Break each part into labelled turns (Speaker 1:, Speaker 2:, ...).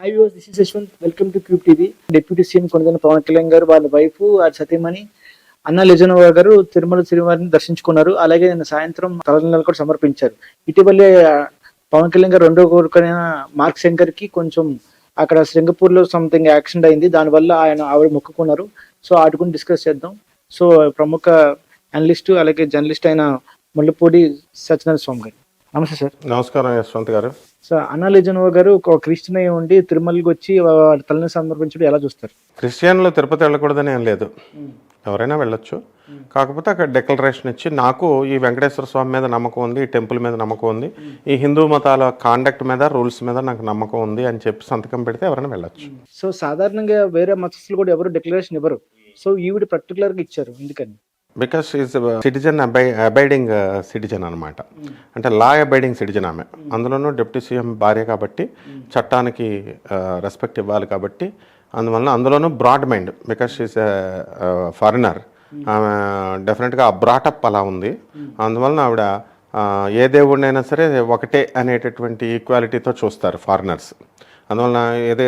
Speaker 1: Hi views this is Yashwant welcome to Cube TV deputy CM కొనగన Pawan Kalyan garu వాళ్ళ wife ఆ సతీమణి అన్న లెజనోవా గారు తిరుమల శ్రీవారిని దర్శించుకున్నారు. అలాగే నిన్న సాయంత్రం తలనీళ్ళు కూడా సమర్పించారు. ఇటీవలే పవన్ కళ్యాణ్ గారు రెండో కోరికైన మార్క్ శంకర్కి కొంచెం అక్కడ సింగపూర్లో సంథింగ్ యాక్సిడెంట్ అయింది దానివల్ల ఆయన ఆవిడ మొక్కుకున్నారు. సో వాటి గురించి డిస్కస్ చేద్దాం. సో ప్రముఖ అనలిస్ట్ అలాగే జర్నలిస్ట్ అయిన ముళ్ళపూడి సత్యనారాయణ స్వామి గారు. నమస్తే సార్.
Speaker 2: నమస్కారం యశ్వంత్ గారు.
Speaker 1: సో అన్నా లెజనోవా గారు ఒక క్రిస్టియన్ అయి ఉండి తిరుమలకి వచ్చి తలని సమర్పించడం ఎలా చూస్తారు?
Speaker 2: క్రిస్టియన్లు తిరుపతి వెళ్ళకూడదని ఏం లేదు. ఎవరైనా వెళ్ళొచ్చు. కాకపోతే అక్కడ డిక్లరేషన్ ఇచ్చి నాకు ఈ వెంకటేశ్వర స్వామి మీద నమ్మకం ఉంది ఈ టెంపుల్ మీద నమ్మకం ఉంది ఈ హిందూ మతాల కాండక్ట్ మీద రూల్స్ మీద నాకు నమ్మకం ఉంది అని చెప్పి సంతకం పెడితే ఎవరైనా వెళ్ళొచ్చు.
Speaker 1: సో సాధారణంగా వేరే మతస్థులు కూడా ఎవరు డిక్లరేషన్ ఇవ్వరు. సో ఈవిడ పర్టికులర్గా ఇచ్చారు ఎందుకని?
Speaker 2: Because is citizen abide abiding citizen అనమాట అంటే లా అబైడింగ్ సిటిజన్ ఆమె. అందులోనూ డిప్యూటీ సీఎం భార్య కాబట్టి చట్టానికి uh, రెస్పెక్ట్ ఇవ్వాలి కాబట్టి అందువలన అందులోనూ broad mind because is foreigner ఆమె డెఫినెట్గా బ్రాటప్ అలా ఉంది. అందువలన ఆవిడ uh, ఏ దేవుడినైనా సరే ఒకటే అనేటటువంటి ఈక్వాలిటీతో చూస్తారు ఫారినర్స్ అందువలన ఏదో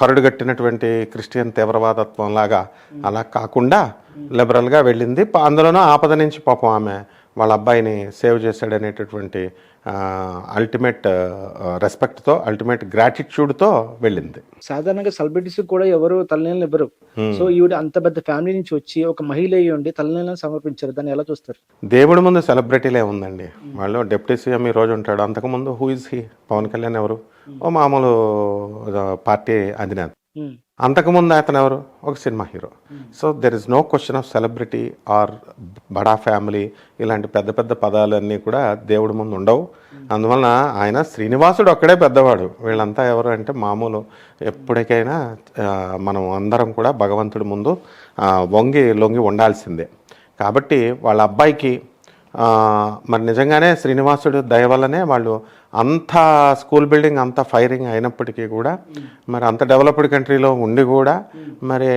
Speaker 2: కరుడుగట్టినటువంటి క్రిస్టియన్ తీవ్రవాదత్వం లాగా అలా కాకుండా లిబరల్గా వెళ్ళింది. అందులోనూ ఆపద నుంచి పాపం ఆమె వాళ్ళ అబ్బాయిని సేవ్ చేశాడనేటటువంటి అల్టిమేట్ రెస్పెక్ట్తో అల్టిమేట్ గ్రాటిట్యూడ్తో వెళ్ళింది.
Speaker 1: సాధారణంగా సెలబ్రిటీస్ కూడా ఎవరు తలనీళ్ళని ఇవ్వరు. సో ఈవిడ అంత పెద్ద ఫ్యామిలీ నుంచి వచ్చి ఒక మహిళ అయ్యి ఉండి తలనీళ్ళని సమర్పించారు. దాన్ని ఎలా చూస్తారు?
Speaker 2: దేవుడి ముందు సెలబ్రిటీలే ఉందండి. వాళ్ళు డిప్యూటీ సీఎం ఈ రోజు ఉంటాడు. అంతకుముందు who is he Pawan Kalyan ఎవరు? మామూలు పార్టీ అధినేత. అంతకుముందు అతను ఎవరు? ఒక cinema hero. So there is no question of celebrity or బడా ఫ్యామిలీ ఇలాంటి పెద్ద పెద్ద పదాలు అన్నీ కూడా దేవుడి ముందు ఉండవు. అందువలన ఆయన శ్రీనివాసుడు ఒక్కడే పెద్దవాడు. వీళ్ళంతా ఎవరు అంటే మామూలు ఎప్పటికైనా మనం అందరం కూడా భగవంతుడి ముందు వంగి లొంగి ఉండాల్సిందే. కాబట్టి వాళ్ళ అబ్బాయికి మరి నిజంగానే శ్రీనివాసుడు దయ వల్లనే వాళ్ళు అంత స్కూల్ బిల్డింగ్ అంత ఫైరింగ్ అయినప్పటికీ కూడా మరి అంత డెవలప్డ్ కంట్రీలో ఉండి కూడా మరి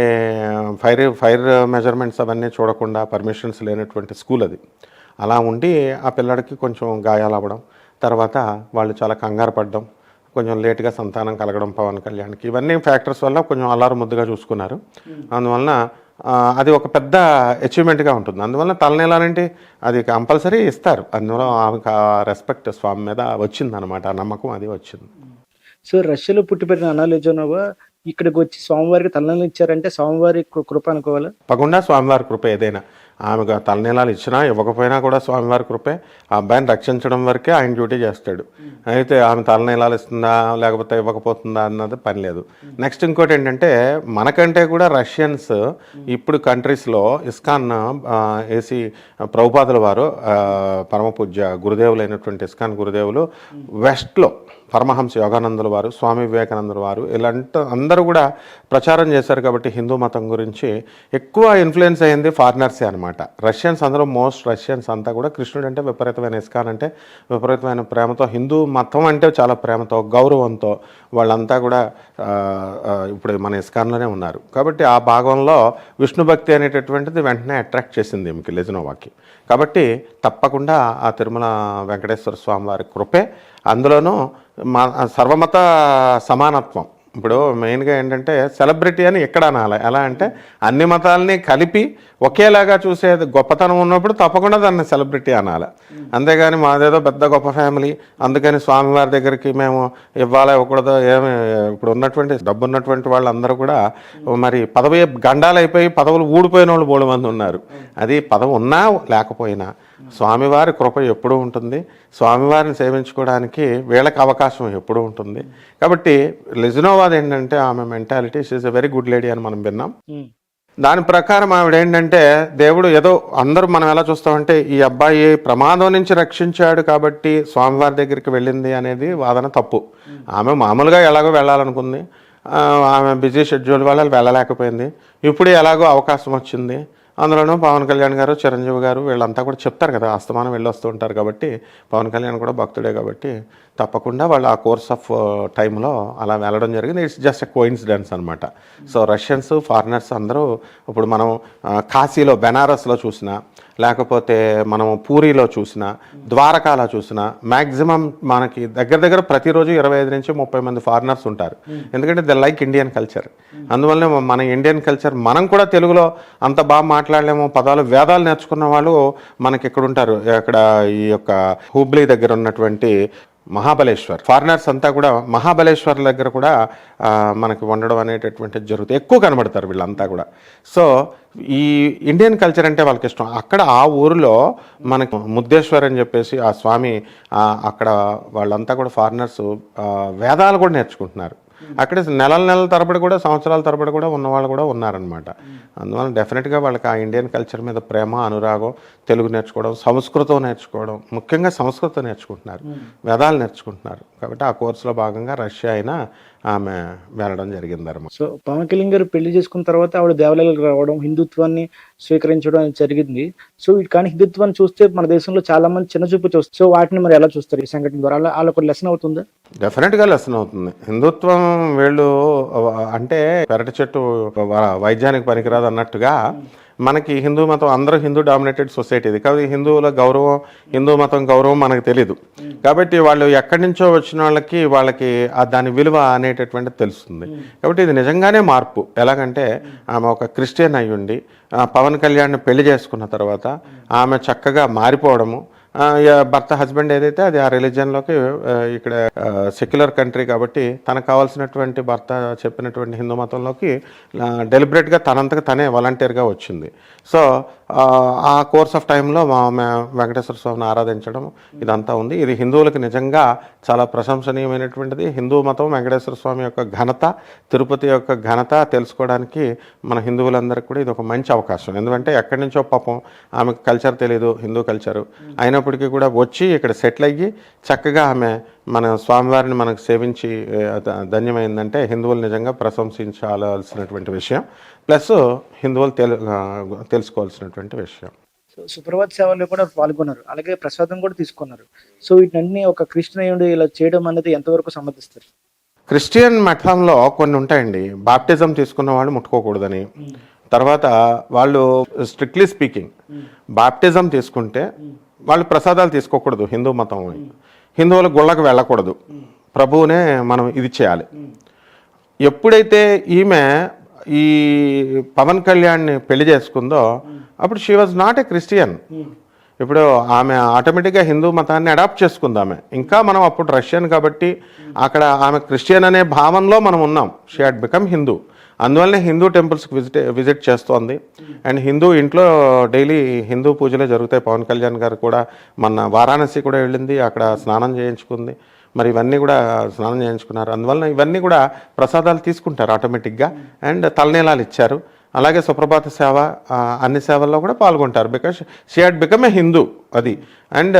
Speaker 2: ఫైర్ ఫైర్ మెజర్మెంట్స్ అవన్నీ చూడకుండా పర్మిషన్స్ లేనటువంటి స్కూల్ అది. అలా ఉండి ఆ పిల్లడికి కొంచెం గాయాలు అవ్వడం తర్వాత వాళ్ళు చాలా కంగారు పడడం కొంచెం లేట్గా సంతానం కలగడం పవన్ కళ్యాణ్కి ఇవన్నీ ఫ్యాక్టర్స్ వల్ల కొంచెం అల్లారు ముద్దుగా చూసుకున్నారు. అందువలన అది ఒక పెద్ద అచీవ్మెంట్గా ఉంటుంది. అందువల్ల తలనేలానంటే అది కంపల్సరీ ఇస్తారు. అందువల్ల ఆమెకు ఆ రెస్పెక్ట్ స్వామి మీద వచ్చిందనమాట. ఆ నమ్మకం అది వచ్చింది.
Speaker 1: సో రష్యాలో పుట్టి పెరిగిన అన్నా లెజనోవా ఇక్కడికి వచ్చి స్వామివారికి తలనీళ్ళు ఇచ్చారంటే స్వామివారి కృప అనుకోవాలా?
Speaker 2: తప్పకుండా స్వామివారి కృప ఏదైనా. ఆమెకు తలనీలాలు ఇచ్చినా ఇవ్వకపోయినా కూడా స్వామివారి కృపే. ఆ అబ్బాయిని రక్షించడం వరకే ఆయన డ్యూటీ చేస్తాడు. అయితే ఆమె తలనీలాలు ఇస్తుందా లేకపోతే ఇవ్వకపోతుందా అన్నది పని లేదు. నెక్స్ట్ ఇంకోటి ఏంటంటే మనకంటే కూడా రష్యన్స్ ఇప్పుడు కంట్రీస్లో ఇస్కాన్ ఏసీ ప్రభుపాదుల వారు పరమపూజ్య గురుదేవులైనటువంటి ఇస్కాన్ గురుదేవులు వెస్ట్లో పరమహంస యోగానందుల వారు స్వామి వివేకానందుల వారు ఇలాంటి అందరూ కూడా ప్రచారం చేశారు కాబట్టి హిందూ మతం గురించి ఎక్కువ ఇన్ఫ్లుయెన్స్ అయింది ఫారినర్సే అనమాట రష్యన్స్ అందరూ మోస్ట్ రష్యన్స్ అంతా కూడా కృష్ణుడు అంటే విపరీతమైన ఇస్కాన్ అంటే విపరీతమైన ప్రేమతో హిందూ మతం అంటే చాలా ప్రేమతో గౌరవంతో వాళ్ళంతా కూడా ఇప్పుడు మన ఇస్కాన్లోనే ఉన్నారు. కాబట్టి ఆ భాగంలో విష్ణు భక్తి అనేటటువంటిది వెంటనే అట్రాక్ట్ చేసింది ఈమెకి లెజినోవాకి. కాబట్టి తప్పకుండా ఆ తిరుమల వెంకటేశ్వర స్వామి వారి కృపే. అందులోనూ మా సర్వమత సమానత్వం. ఇప్పుడు మెయిన్గా ఏంటంటే సెలబ్రిటీ అని ఎక్కడ అనాలి. ఎలా అంటే అన్ని మతాలని కలిపి ఒకేలాగా చూసేది గొప్పతనం ఉన్నప్పుడు తప్పకుండా దాన్ని సెలబ్రిటీ అనాలి. అంతేగాని మాదేదో పెద్ద గొప్ప ఫ్యామిలీ అందుకని స్వామివారి దగ్గరికి మేము ఇవ్వాలా ఇవ్వకూడదు ఏమి ఇప్పుడు ఉన్నటువంటి డబ్బు ఉన్నటువంటి వాళ్ళందరూ కూడా మరి పదవి గండాలైపోయి పదవులు ఊడిపోయిన వాళ్ళు బోడు మంది ఉన్నారు. అది పదవి ఉన్నా లేకపోయినా స్వామివారి కృప ఎప్పుడూ ఉంటుంది. స్వామివారిని సేవించుకోవడానికి వీళ్ళకి అవకాశం ఎప్పుడూ ఉంటుంది. కాబట్టి లెజినోవాది ఏంటంటే ఆమె mentality she's a very good lady అని మనం విన్నాం. దాని ప్రకారం ఆవిడ ఏంటంటే దేవుడు ఏదో అందరూ మనం ఎలా చూస్తామంటే ఈ అబ్బాయి ప్రమాదం నుంచి రక్షించాడు కాబట్టి స్వామివారి దగ్గరికి వెళ్ళింది అనేది వాదన తప్పు. ఆమె మామూలుగా ఎలాగో వెళ్ళాలనుకుంది. ఆమె బిజీ షెడ్యూల్ వల్ల వెళ్ళలేకపోయింది. ఇప్పుడు ఎలాగో అవకాశం వచ్చింది. అందులోనూ పవన్ కళ్యాణ్ గారు చిరంజీవి గారు వీళ్ళంతా కూడా చెప్తారు కదా అస్తమానం వెళ్ళొస్తూ ఉంటారు కాబట్టి పవన్ కళ్యాణ్ కూడా భక్తుడే కాబట్టి తప్పకుండా వాళ్ళు ఆ కోర్స్ ఆఫ్ టైంలో అలా వెళ్ళడం జరిగింది. ఇట్స్ జస్ట్ కోయిన్సిడెన్స్ అనమాట సో రష్యన్స్ ఫారినర్స్ అందరూ ఇప్పుడు మనం కాశీలో బెనారస్లో చూసినా లేకపోతే మనం పూరిలో చూసినా ద్వారకాలో చూసినా మ్యాక్సిమం మనకి దగ్గర దగ్గర ప్రతిరోజు ఇరవై ఐదు నుంచి ముప్పై మంది ఫారినర్స్ ఉంటారు. ఎందుకంటే ద లైక్ ఇండియన్ కల్చర్. అందువల్లనే మన ఇండియన్ కల్చర్ మనం కూడా తెలుగులో అంత బాగా మాట్లాడలేము పదాలు వేదాలు నేర్చుకున్న వాళ్ళు మనకి ఇక్కడ ఉంటారు. అక్కడ ఈ యొక్క హుబ్లీ దగ్గర ఉన్నటువంటి మహాబలేశ్వర్. ఫారినర్స్ అంతా కూడా మహాబలేశ్వర్ దగ్గర కూడా మనకి వండడం అనేటటువంటిది జరుగుతుంది. ఎక్కువ కనబడతారు వీళ్ళంతా కూడా. సో ఈ ఇండియన్ కల్చర్ అంటే వాళ్ళకి ఇష్టం. అక్కడ ఆ ఊరిలో మనకు ముద్దేశ్వర్ అని చెప్పేసి ఆ స్వామి అక్కడ వాళ్ళంతా కూడా ఫారినర్స్ వేదాలు కూడా నేర్చుకుంటున్నారు. అక్కడ నెలల నెలల తరబడి కూడా సంవత్సరాల తరబడి కూడా ఉన్నవాళ్ళు కూడా ఉన్నారనమాట అందువల్ల డెఫినెట్గా వాళ్ళకి ఆ ఇండియన్ కల్చర్ మీద ప్రేమ అనురాగం తెలుగు నేర్చుకోవడం సంస్కృతం నేర్చుకోవడం ముఖ్యంగా సంస్కృతం నేర్చుకుంటున్నారు వేదాలు నేర్చుకుంటున్నారు. కాబట్టి ఆ కోర్సులో భాగంగా రష్యా అయినా ఆమె వెళ్ళడం జరిగిందన్నమాట
Speaker 1: సో పవన్ కళ్యాణ్ గారు పెళ్ళి చేసుకున్న తర్వాత ఆవిడ దేవాలయాలకు రావడం హిందుత్వాన్ని స్వీకరించడం అనేది జరిగింది. సో కానీ హిందుత్వాన్ని చూస్తే మన దేశంలో చాలా మంది చిన్న చూపు చూస్తారు సో వాటిని మరి ఎలా చూస్తారు ఈ సంఘటన ద్వారా? వాళ్ళకు లెసన్ అవుతుందా?
Speaker 2: డెఫినెట్గా లెసన్ అవుతుంది. హిందుత్వం వీళ్ళు అంటే పెరటి చెట్టు వైద్యానికి పనికిరాదు అన్నట్టుగా మనకి హిందూ మతం అందరూ హిందూ డామినేటెడ్ సొసైటీది కాబట్టి హిందువుల గౌరవం హిందూ మతం గౌరవం మనకు తెలియదు కాబట్టి వాళ్ళు ఎక్కడి నుంచో వచ్చిన వాళ్ళకి వాళ్ళకి దాని విలువ అనేటటువంటి తెలుస్తుంది. కాబట్టి ఇది నిజంగానే మార్పు. ఎలాగంటే ఆమె ఒక క్రిస్టియన్ అయి ఉండి పవన్ కళ్యాణ్ని పెళ్ళి చేసుకున్న తర్వాత ఆమె చక్కగా మారిపోవడము భర్త హస్బెండ్ ఏదైతే అది ఆ రిలీజియన్లోకి ఇక్కడ సెక్యులర్ కంట్రీ కాబట్టి తనకు కావాల్సినటువంటి భర్త చెప్పినటువంటి హిందూ మతంలోకి డెలిబరేట్గా తనంతకు తనే వాలంటీర్గా వచ్చింది. సో ఆ, కోర్స్ ఆఫ్ టైంలో మా వెంకటేశ్వర స్వామిని ఆరాధించడం ఇదంతా ఉంది. ఇది హిందువులకు నిజంగా చాలా ప్రశంసనీయమైనటువంటిది. హిందూ మతం వెంకటేశ్వర స్వామి యొక్క ఘనత తిరుపతి యొక్క ఘనత తెలుసుకోవడానికి మన హిందువులందరికీ కూడా ఇది ఒక మంచి అవకాశం. ఎందుకంటే ఎక్కడి నుంచో పాపం ఆమెకు కల్చర్ తెలియదు హిందూ కల్చరు అయినప్పటికీ కూడా వచ్చి ఇక్కడ సెటిల్ అయ్యి చక్కగా ఆమె మన స్వామివారిని మనకు సేవించి ధన్యమైందంటే హిందువులు నిజంగా ప్రశంసించాల్సినటువంటి విషయం. ప్లస్ హిందువులు తెలు తెలుసుకోవాల్సినటువంటి విషయం.
Speaker 1: సో సుప్రభాత్ సేవల్లో కూడా పాల్గొన్నారు. అలాగే ప్రసాదం కూడా తీసుకున్నారు. సో వీటన్ని ఒక క్రిస్టియన్ అయ్యుండి ఇలా చేయడం అనేది ఎంతవరకు సమర్థిస్తారు
Speaker 2: క్రిస్టియన్ మఠంలో కొన్ని ఉంటాయండి. బాప్టిజం తీసుకున్న వాళ్ళు ముట్టుకోకూడదని. తర్వాత వాళ్ళు స్ట్రిక్ట్లీ స్పీకింగ్. బాప్టిజం తీసుకుంటే వాళ్ళు ప్రసాదాలు తీసుకోకూడదు హిందూ మతం. హిందువుల గుళ్ళకు వెళ్ళకూడదు. ప్రభువునే మనం ఇది చేయాలి. ఎప్పుడైతే ఈమె ఈ పవన్ కళ్యాణ్ని పెళ్ళి చేసుకుందో అప్పుడు she was not a Christian ఇప్పుడు ఆమె ఆటోమేటిక్గా హిందూ మతాన్ని అడాప్ట్ చేసుకుంది ఆమె. ఇంకా మనం అప్పుడు రష్యన్ కాబట్టి అక్కడ ఆమె క్రిస్టియన్ అనే భావనలో మనం ఉన్నాం. షీ హ్యాడ్ బికమ్ హిందూ అందువల్లనే హిందూ టెంపుల్స్కి విజిట్ విజిట్ చేస్తోంది. అండ్ హిందూ ఇంట్లో డైలీ హిందూ పూజలే జరుగుతాయి. పవన్ కళ్యాణ్ గారు కూడా మన వారాణసి కూడా వెళ్ళింది. అక్కడ స్నానం చేయించుకుంది. మరి ఇవన్నీ కూడా స్నానం చేయించుకున్నారు. అందువలన ఇవన్నీ కూడా ప్రసాదాలు తీసుకుంటారు ఆటోమేటిక్గా. అండ్ తలనీలాలు ఇచ్చారు. అలాగే సుప్రభాత సేవ అన్ని సేవల్లో కూడా పాల్గొంటారు. Because she had become a Hindu. అది. And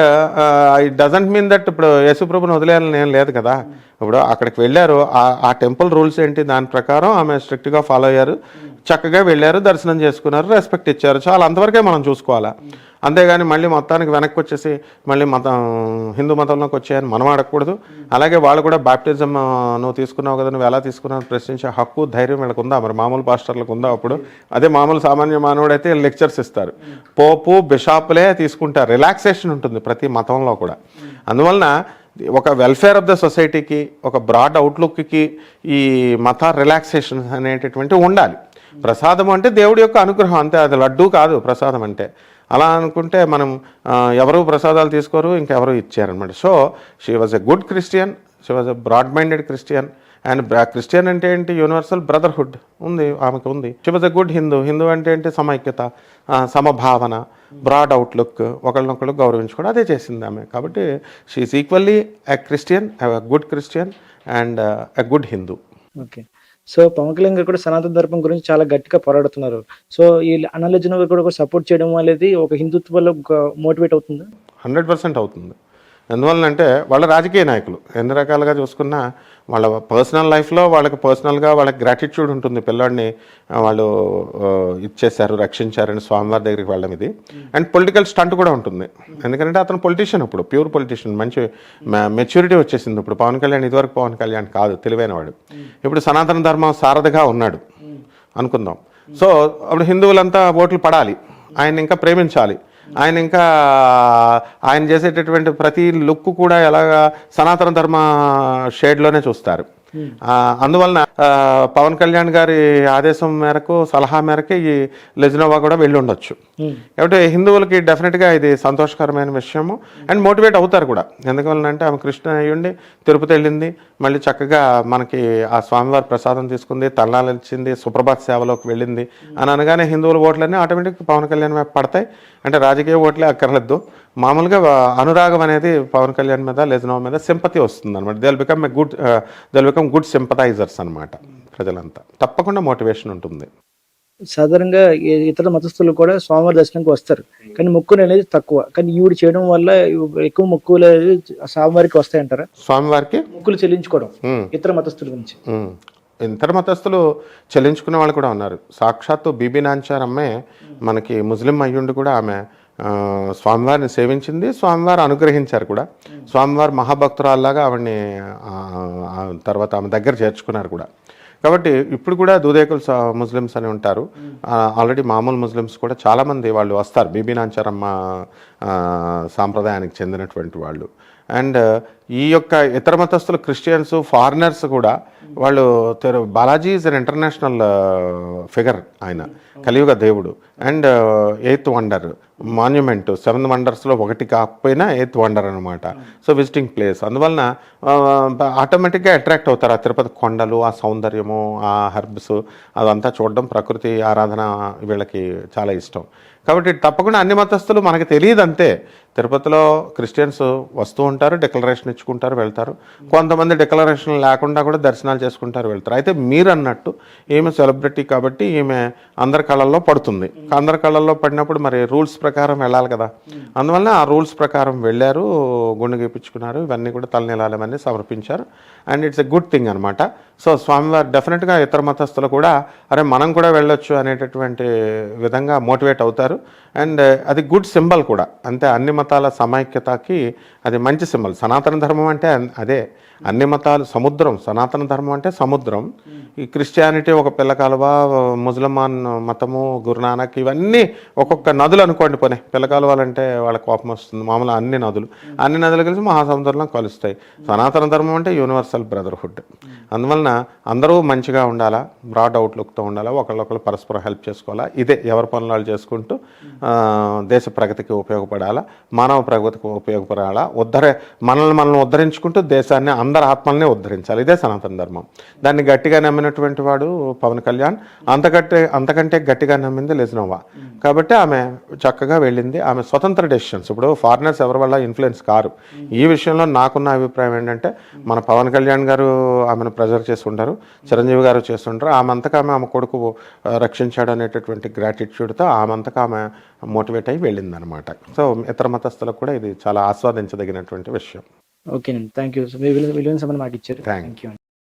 Speaker 2: it doesn't mean that ఇప్పుడు యేసుప్రభుని వదిలేయాలని ఏం లేదు కదా. ఇప్పుడు అక్కడికి వెళ్ళారు. ఆ- టెంపుల్ రూల్స్ ఏంటి? దాని ప్రకారం ఆమె స్ట్రిక్ట్గా ఫాలో అయ్యారు. చక్కగా వెళ్ళారు దర్శనం చేసుకున్నారు రెస్పెక్ట్ ఇచ్చారు. చాలా అంతవరకే మనం చూసుకోవాలా? అంతేగాని మళ్ళీ మొత్తానికి వెనక్కి వచ్చేసి మళ్ళీ మతం హిందూ మతంలోకి వచ్చాయని మనం అడగకూడదు అలాగే వాళ్ళు కూడా బాప్టిజం నువ్వు తీసుకున్నావు కదా నువ్వు ఎలా తీసుకున్నావు ప్రశ్నించే హక్కు ధైర్యం వీళ్ళకు ఉందా? మరి మామూలు పాస్టర్లకు ఉందా అప్పుడు? అదే మామూలు సామాన్య మానవుడు అయితే లెక్చర్స్ ఇస్తారు. పోపు బిషాపులే తీసుకుంటారు. రిలాక్సేషన్ ఉంటుంది ప్రతి మతంలో కూడా. అందువలన ఒక వెల్ఫేర్ ఆఫ్ ద సొసైటీకి ఒక బ్రాడ్ అవుట్లుక్కి ఈ మత రిలాక్సేషన్ అనేటటువంటి ఉండాలి. ప్రసాదం అంటే దేవుడి యొక్క అనుగ్రహం అంతే. అది లడ్డు కాదు ప్రసాదం అంటే. అలా అనుకుంటే మనం ఎవరు ప్రసాదాలు తీసుకోరు ఇంకెవరు ఇచ్చారనమాట so she was a good Christian she was a broad minded Christian and Christian అంటే ఏంటి? యూనివర్సల్ బ్రదర్హుడ్ ఉంది ఆమెకు ఉంది. She was a good Hindu Hindu అంటే ఏంటి? సమైక్యత సమభావన బ్రాడ్ అవుట్లుక్ ఒకళ్ళనొకళ్ళు గౌరవించుకోవడం అదే చేసింది ఆమె. కాబట్టి she's equally a Christian good Christian and a good Hindu
Speaker 1: okay so Pawan Kalyan garu కూడా సనాతన ధర్మం గురించి చాలా గట్టిగా పోరాడుతున్నారు. సో ఈ అన్నలజన కూడా సపోర్ట్ చేయడం అనేది ఒక హిందుత్వంలో మోటివేట్ అవుతుందా?
Speaker 2: హండ్రెడ్ పర్సెంట్ అవుతుంది. ఎందువలనంటే వాళ్ళ రాజకీయ నాయకులు. ఎన్ని రకాలుగా చూసుకున్నా వాళ్ళ పర్సనల్ లైఫ్లో వాళ్ళకి పర్సనల్గా వాళ్ళకి గ్రాటిట్యూడ్ ఉంటుంది. పిల్లాడిని వాళ్ళు ఇచ్చేశారు రక్షించారని స్వామివారి దగ్గరికి వెళ్ళడం ఇది. అండ్ పొలిటికల్ స్టంట్ కూడా ఉంటుంది. ఎందుకంటే అతను పొలిటీషియన్ ఇప్పుడు ప్యూర్ పొలిటీషియన్ మంచి మెచ్యూరిటీ వచ్చేసింది ఇప్పుడు. పవన్ కళ్యాణ్ ఇదివరకు పవన్ కళ్యాణ్ కాదు తెలివైన వాడు. ఇప్పుడు సనాతన ధర్మం సారథిగా ఉన్నాడు అనుకుందాం. సో అప్పుడు హిందువులంతా ఓట్లు పడాలి. ఆయన ఇంకా ప్రేమించాలి. ఆయన ఇంకా ఆయన చేసేటటువంటి ప్రతి లుక్ కూడా ఎలాగా సనాతన ధర్మ షేడ్లోనే చూస్తారు. ఆ, అందువలన పవన్ కళ్యాణ్ గారి ఆదేశం మేరకు సలహా మేరకు ఈ లెజినోవా కూడా వెళ్ళి ఉండొచ్చు. కాబట్టి హిందువులకి డెఫినెట్గా ఇది సంతోషకరమైన విషయము. అండ్ మోటివేట్ అవుతారు కూడా. ఎందువలనంటే ఆమె కృష్ణ అయ్యుండి తిరుపతి వెళ్ళింది. మళ్ళీ చక్కగా మనకి ఆ స్వామివారి ప్రసాదం తీసుకుంది తల్లాలు ఇచ్చింది సుప్రభాత్ సేవలోకి వెళ్ళింది అని అనగానే హిందువుల ఓట్లన్నీ ఆటోమేటిక్ పవన్ కళ్యాణ్ వైపు పడతాయి. అంటే రాజకీయ ఓట్లే అక్కర్లేదు. మామూలుగా అనురాగం అనేది పవన్ కళ్యాణ్ మీద లెజనో మీద సింపతి వస్తుంది అనమాట they become a good they become good sympathisers అనమాట ప్రజలంతా. తప్పకుండా మోటివేషన్ ఉంటుంది.
Speaker 1: సాధారణంగా ఇతర మతస్థులు కూడా స్వామివారి దర్శనానికి వస్తారు. కానీ మొక్కులు అనేది తక్కువ. కానీ ఈవిడ చేయడం వల్ల ఎక్కువ మొక్కులు అనేది స్వామివారికి వస్తాయంటారా?
Speaker 2: స్వామివారికి?
Speaker 1: మొక్కులు చెల్లించుకోవడం ఇతర మతస్థుల గురించి.
Speaker 2: ఇతర మతస్థులు చెల్లించుకునే వాళ్ళు కూడా ఉన్నారు. సాక్షాత్తు బీబీ నాంచార్ అమ్మే మనకి ముస్లిం అయ్యుండి కూడా ఆమె స్వామివారిని సేవించింది. స్వామివారు అనుగ్రహించారు కూడా. స్వామివారు మహాభక్తురాల్లాగా ఆవిడ్ని తర్వాత ఆమె దగ్గర చేర్చుకున్నారు కూడా. కాబట్టి ఇప్పుడు కూడా దూదేకులు ముస్లిమ్స్ అని ఉంటారు. ఆల్రెడీ మామూలు ముస్లిమ్స్ కూడా చాలామంది వాళ్ళు వస్తారు. బీబీ నాంచారమ్మ సాంప్రదాయానికి చెందినటువంటి వాళ్ళు. అండ్ ఈ యొక్క ఇతర మతస్థులు క్రిస్టియన్స్ ఫారినర్స్ కూడా వాళ్ళు Balaji is an international figure ఆయన కలియుగ దేవుడు. And eighth wonder monument seven వండర్స్లో ఒకటి కాకపోయినా ఎయిత్ వండర్ అనమాట సో విజిటింగ్ ప్లేస్. అందువలన ఆటోమేటిక్గా అట్రాక్ట్ అవుతారు ఆ తిరుపతి కొండలు ఆ సౌందర్యము ఆ హెర్బ్స్ అదంతా చూడడం ప్రకృతి ఆరాధన వీళ్ళకి చాలా ఇష్టం. కాబట్టి తప్పకుండా అన్ని మతస్థులు మనకి తెలియదు అంతే. తిరుపతిలో క్రిస్టియన్స్ వస్తూ ఉంటారు డిక్లరేషన్ ఇచ్చుకుంటారు వెళ్తారు. కొంతమంది డిక్లరేషన్ లేకుండా కూడా దర్శనాలు చేసుకుంటారు వెళ్తారు. అయితే మీరు అన్నట్టు ఈమె సెలబ్రిటీ కాబట్టి ఈమె అందరి కళల్లో పడుతుంది. అందరి కళల్లో పడినప్పుడు మరి రూల్స్ ప్రకారం వెళ్ళాలి కదా. అందువల్ల ఆ రూల్స్ ప్రకారం వెళ్ళారు గుండె గీపించుకున్నారు. ఇవన్నీ కూడా తలనిలాలమని సమర్పించారు. And it's a good thing అనమాట సో స్వామివారు డెఫినెట్గా ఇతర మతస్థులు కూడా అరే మనం కూడా వెళ్ళొచ్చు అనేటటువంటి విధంగా మోటివేట్ అవుతారు. అండ్ uh, అది గుడ్ సింబల్ కూడా. అంతే అన్ని మతాల సమైక్యతకి అది మంచి సింబల్ సనాతన ధర్మం అంటే అదే. అన్ని మతాలు సముద్రం సనాతన ధర్మం అంటే సముద్రం. ఈ క్రిస్టియానిటీ ఒక పిల్ల కాలువ ముస్లిమాన్ మతము గురునానక్ ఇవన్నీ ఒక్కొక్క నదులు అనుకోండి పోనీ. పిల్ల కాలువలంటే వాళ్ళ కోపం వస్తుంది. మామూలు అన్ని నదులు. అన్ని నదులు కలిసి మహాసముద్రంలో కలుస్తాయి. సనాతన ధర్మం అంటే యూనివర్సల్ బ్రదర్హుడ్. అందువలన అందరూ మంచిగా ఉండాలా బ్రాడ్ అవుట్లుక్తో ఉండాలా ఒకళ్ళొకళ్ళు పరస్పరం హెల్ప్ చేసుకోవాలా ఇదే ఎవరి పనులు వాళ్ళు చేసుకుంటూ దేశ ప్రగతికి ఉపయోగపడాలా మానవ ప్రగతికి ఉపయోగపడాలా ఉద్ధర మనల్ని మనల్ని ఉద్ధరించుకుంటూ దేశాన్ని అందరి ఆత్మల్ని ఉద్ధరించాలి. ఇదే సనాతన ధర్మం. దాన్ని గట్టిగా నమ్మినటువంటి వాడు పవన్ కళ్యాణ్. అంతకంటే అంతకంటే గట్టిగా నమ్మింది లెజినోవా కాబట్టి ఆమె చక్కగా వెళ్ళింది. ఆమె స్వతంత్ర డెసిషన్స్ ఇప్పుడు ఫారినర్స్ ఎవరి వల్ల ఇన్ఫ్లుయెన్స్ కారు. ఈ విషయంలో నాకున్న అభిప్రాయం ఏంటంటే మన పవన్ కళ్యాణ్ గారు ఆమెను ప్రెజర్ చేస్తుంటారు చిరంజీవి గారు చేస్తుంటారు ఆమె అంతగా ఆమె ఆమె కొడుకు రక్షించాడు అనేటటువంటి గ్రాటిట్యూడ్తో ఆమె అంతగా ఆమె మోటివేట్ అయ్యి వెళ్ళిందనమాట. సో ఇతర మతస్థులకు కూడా ఇది చాలా ఆస్వాదించదగినటువంటి విషయం.
Speaker 1: ఓకేనండి. థ్యాంక్ యూ మీ విలువైన సమయం మాకు ఇచ్చారు థ్యాంక్ యూ